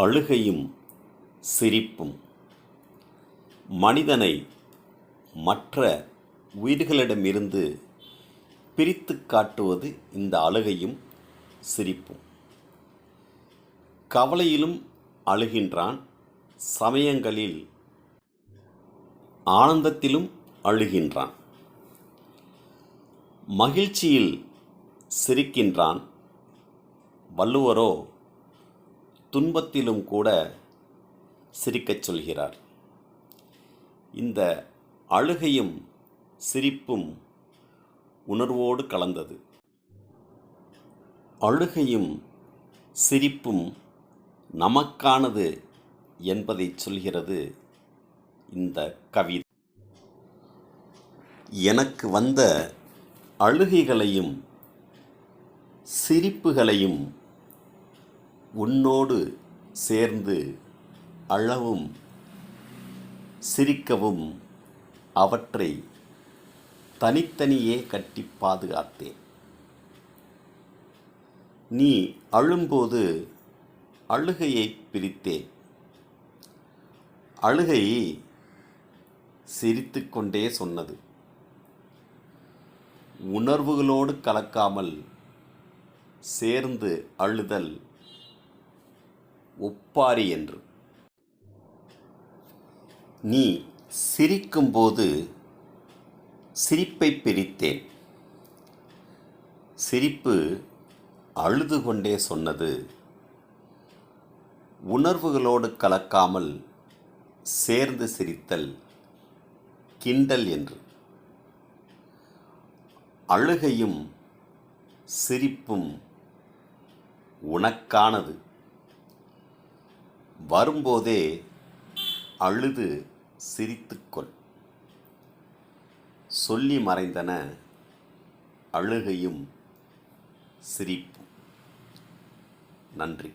அழுகையும் சிரிப்பும். மனிதனை மற்ற உயிர்களிடமிருந்து பிரித்து காட்டுவது இந்த அழுகையும் சிரிப்பும். கவலையிலும் அழுகின்றான் சமயங்களில் ஆனந்தத்திலும் அழுகின்றான். மகிழ்ச்சியில் சிரிக்கின்றான் வள்ளுவரோ துன்பத்திலும் கூட சிரிக்கச் சொல்கிறார். இந்த அழுகையும் சிரிப்பும் உணர்வோடு கலந்தது. அழுகையும் சிரிப்பும் நமக்கானது என்பதை சொல்கிறது இந்த கவிதை. எனக்கு வந்த அழுகைகளையும் சிரிப்புகளையும் உன்னோடு சேர்ந்து அழவும் சிரிக்கவும் அவற்றை தனித்தனியே கட்டி பாதுகாத்தேன். நீ அழும்போது அழுகையை பிரித்தேன். அழுகை சிரித்துக்கொண்டே சொன்னது. உணர்வுகளோடு கலக்காமல் சேர்ந்து அழுதல் ஒப்பாரி என்று. நீ சிரிக்கும்போது சிரிப்பை பிரித்தேன். சிரிப்பு அழுது கொண்டே சொன்னது. உணர்வுகளோடு கலக்காமல் சேர்ந்து சிரித்தல் கிண்டல் என்று. அழுகையும் சிரிப்பும் உனக்கானது. வரும்போதே அழுது சிரித்துக்கொள். சொல்லி மறைந்தன அழுகையும் சிரிப்பும். நன்றி.